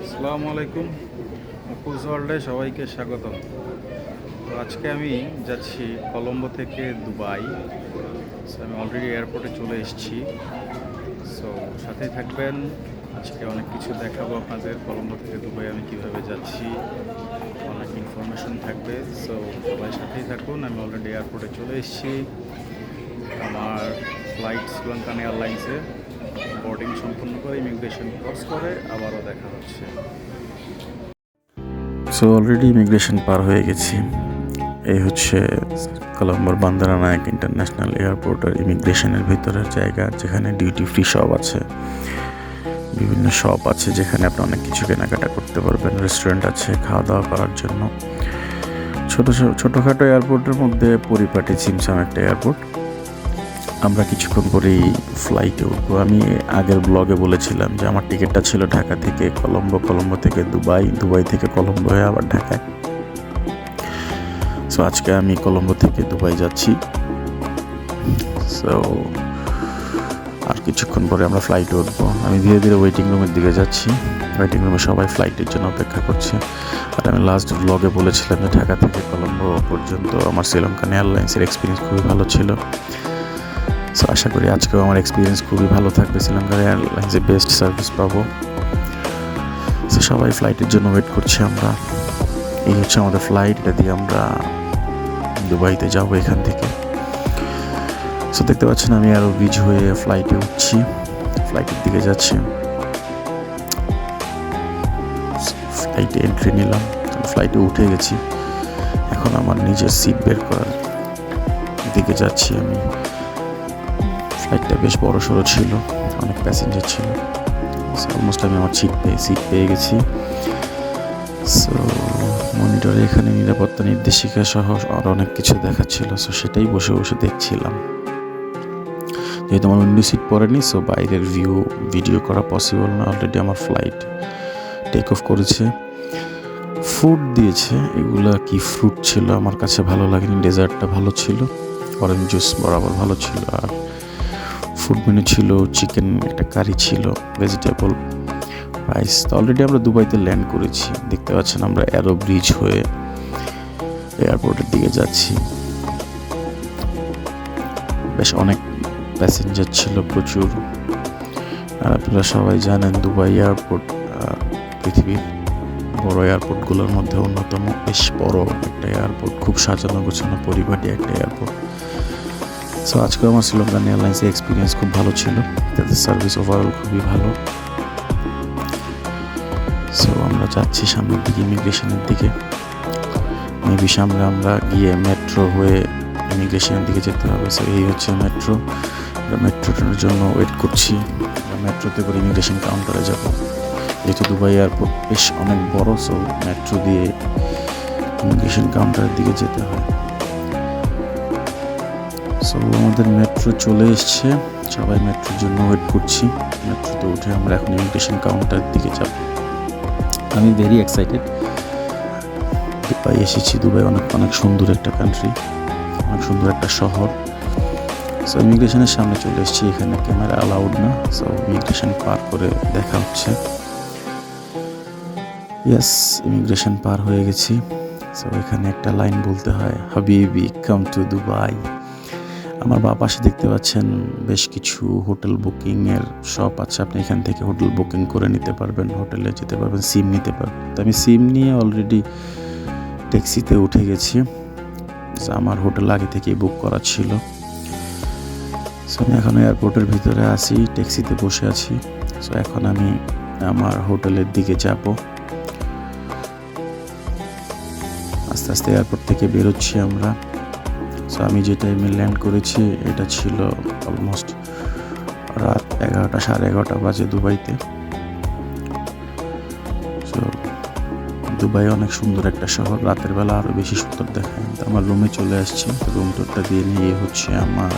আসসালামু আলাইকুম। মুকুজ ওয়ার্ল্ডে সবাইকে স্বাগতম। তো আজকে আমি যাচ্ছি কলম্বো থেকে দুবাই। আমি অলরেডি এয়ারপোর্টে চলে এসেছি। সো সাথেই থাকবেন। আজকে অনেক কিছু দেখাবো আপনাদের। কলম্বো থেকে দুবাই আমি কীভাবে যাচ্ছি। অনেক ইনফরমেশন থাকবে। সো সবাই সাথেই থাকুন। আমি অলরেডি এয়ারপোর্টে চলে এসেছি। আমার ফ্লাইট শ্রীলঙ্কান এয়ারলাইন্সে বোর্ডিং সম্পূর্ণ করে ইমিগ্রেশন ক্রস করে, আবারও দেখা হচ্ছে। সো অলরেডি ইমিগ্রেশন পার হয়ে গেছি। এই হচ্ছে কলম্বোর বান্দারা নায়ক ইন্টারন্যাশনাল এয়ারপোর্ট আর ইমিগ্রেশনের ভিতরের জায়গা, যেখানে ডিউটি ফ্রি শপ আছে। বিভিন্ন শপ আছে, যেখানে আপনি অনেক কিছু কেনাকাটা করতে পারবেন। রেস্টুরেন্ট আছে খাওয়া দাওয়া করার জন্য। ছোটো ছোটোখাটো এয়ারপোর্টের মধ্যে পরিপাটি চিমসাম একটা এয়ারপোর্ট আমরা কিছুক্ষণ পরেই ফ্লাইটে উঠবো। আমি আগের ব্লগে বলেছিলাম যে আমার টিকিটটা ছিল ঢাকা থেকে কলম্বো কলম্বো থেকে দুবাই দুবাই থেকে কলম্বো হয়ে আবার ঢাকায়। সো আজকে আমি কলম্বো থেকে দুবাই যাচ্ছি। সো আর কিছুক্ষণ পরে আমরা ফ্লাইটে উঠবো। আমি ধীরে ধীরে ওয়েটিং রুমের দিকে যাচ্ছি। ওয়েটিং রুমে সবাই ফ্লাইটের জন্য অপেক্ষা করছে। আর আমি লাস্ট ব্লগে বলেছিলাম যে ঢাকা থেকে কলম্বো পর্যন্ত আমার শ্রীলঙ্কান এয়ারলাইন্সের এক্সপিরিয়েন্স খুবই ভালো ছিল। সো আশা করি আজকেও আমার এক্সপিরিয়েন্স খুবই ভালো থাকবে শ্রীলঙ্কার এয়ারলাইন্সে বেস্ট সার্ভিস পাবো। সো সবাই ফ্লাইটের জন্য ওয়েট করছি আমরা। এই হচ্ছে আমাদের ফ্লাইট এটা দিয়ে আমরা দুবাইতে যাব এখান থেকে। সো দেখতে পাচ্ছেন আমি আরও বিজ হয়ে ফ্লাইটে উঠছি। ফ্লাইটের দিকে যাচ্ছি। ফ্লাইটে এন্ট্রি নিলাম। ফ্লাইটে উঠে গেছি। এখন আমার নিজের সিট বের করার দিকে যাচ্ছি আমি। ফ্লাইটটা বেশ বড় সড়ো ছিল, অনেক প্যাসেঞ্জার ছিল। অলমোস্ট আমি আমার সিট পেয়ে সিট পেয়ে গেছি। সো মনিটরে এখানে নিরাপত্তা নির্দেশিকা সহ আর অনেক কিছু দেখাচ্ছিল। সো সেটাই বসে বসে দেখছিলাম। যেহেতু আমার উইন্ডো সিট পড়েনি সো বাইরের ভিউ ভিডিও করা পসিবল না। অলরেডি আমার ফ্লাইট টেক অফ করেছে। ফুড দিয়েছে। এগুলা কি ফ্রুট ছিল? আমার কাছে ভালো লাগেনি। ডেজার্টটা ভালো ছিল। অরেঞ্জ জুস বরাবর ভালো ছিল। আর ফুড মেনু ছিল, চিকেন একটা কারি ছিল ভেজিটেবল রাইস অলরেডি আমরা দুবাইতে ল্যান্ড করেছি। দেখতে পাচ্ছেন আমরা অ্যারো ব্রিজ হয়ে এয়ারপোর্টের দিকে যাচ্ছি। বেশ অনেক প্যাসেঞ্জার ছিল প্রচুর। আর আপনারা সবাই জানেন দুবাই এয়ারপোর্ট পৃথিবীর বড় এয়ারপোর্টগুলোর মধ্যে অন্যতম বেশ বড় একটা এয়ারপোর্ট খুব সাজানো গোছানো পরিপাটি একটা এয়ারপোর্ট সো আজকে আমার শ্রীলঙ্কান এয়ারলাইন্সের এক্সপিরিয়েন্স খুব ভালো ছিল। তাদের সার্ভিস ওভারঅল খুবই ভালো। সো আমরা যাচ্ছি সামনের দিকে ইমিগ্রেশনের দিকে। মেবি সামনে আমরা গিয়ে মেট্রো হয়ে ইমিগ্রেশনের দিকে যেতে হবে। সো এই হচ্ছে মেট্রো আমরা মেট্রো ট্রেনের জন্য ওয়েট করছি। মেট্রোতে করে ইমিগ্রেশন কাউন্টারে যাব। যেহেতু দুবাই এয়ারপোর্ট বেশ অনেক বড় সো মেট্রো দিয়ে ইমিগ্রেশন কাউন্টারের দিকে যেতে হয়। সো আমাদের মেট্রো চলে এসছে। সবাই মেট্রোর জন্য ওয়েট করছি। মেট্রোতে উঠে আমরা এখন ইমিগ্রেশন কাউন্টারের দিকে যাব। আমি ভেরি এক্সাইটেড দুবাই এসেছি। দুবাই অনেক অনেক সুন্দর একটা কান্ট্রি অনেক সুন্দর একটা শহর। সো ইমিগ্রেশনের সামনে চলে এসেছি। এখানে ক্যামেরা অ্যালাউড না। সো ইমিগ্রেশন পার করে দেখা হচ্ছে। ইয়াস ইমিগ্রেশন পার হয়ে গেছি। সো এখানে একটা লাইন বলতে হয় হাবিবি কাম টু দুবাই আমার বা পাশে দেখতে পাচ্ছেন বেশ কিছু হোটেল বুকিংয়ের শপ আছে। আপনি এখান থেকে হোটেল বুকিং করে নিতে পারবেন, হোটেলে যেতে পারবেন, সিম নিতে পারবেন। তো আমি সিম নিয়ে অলরেডি ট্যাক্সিতে উঠে গেছি। আমার হোটেল আগে থেকেই বুক করা ছিল। আমি এখন এয়ারপোর্টের ভিতরে আছি ট্যাক্সিতে বসে আছি। সো এখন আমি আমার হোটেলের দিকে যাব। আস্তে আস্তে এয়ারপোর্ট থেকে বেরোচ্ছি আমরা। সো আমি যে টাইমে ল্যান্ড করেছি, এটা ছিল অলমোস্ট রাত এগারোটা, সাড়ে এগারোটা বাজে দুবাইতে। সো দুবাই অনেক সুন্দর একটা শহর। রাতের বেলা আরও বেশি সুন্দর দেখায়। তো আমার রুমে চলে আসছি। রুম টোরটা দিয়ে নিয়ে হচ্ছে আমার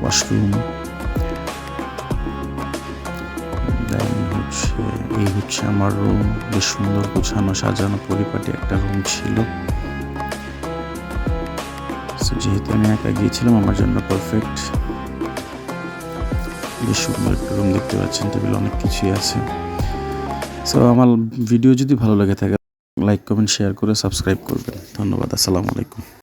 ওয়াশরুম হচ্ছে, এই হচ্ছে আমার রুম বেশ সুন্দর গোছানো, সাজানো, পরিপাটি একটা রুম ছিল। So, যেহেতু আমি একা গিয়েছিলাম আমার জন্য পারফেক্ট বেশ সুন্দর একটা রুম দেখতে পাচ্ছেন টেবিল অনেক কিছুই আছে। সো আমার ভিডিও যদি ভালো লাগে থাকে লাইক কমেন্ট শেয়ার করে সাবস্ক্রাইব করবেন। ধন্যবাদ আসসালামু আলাইকুম।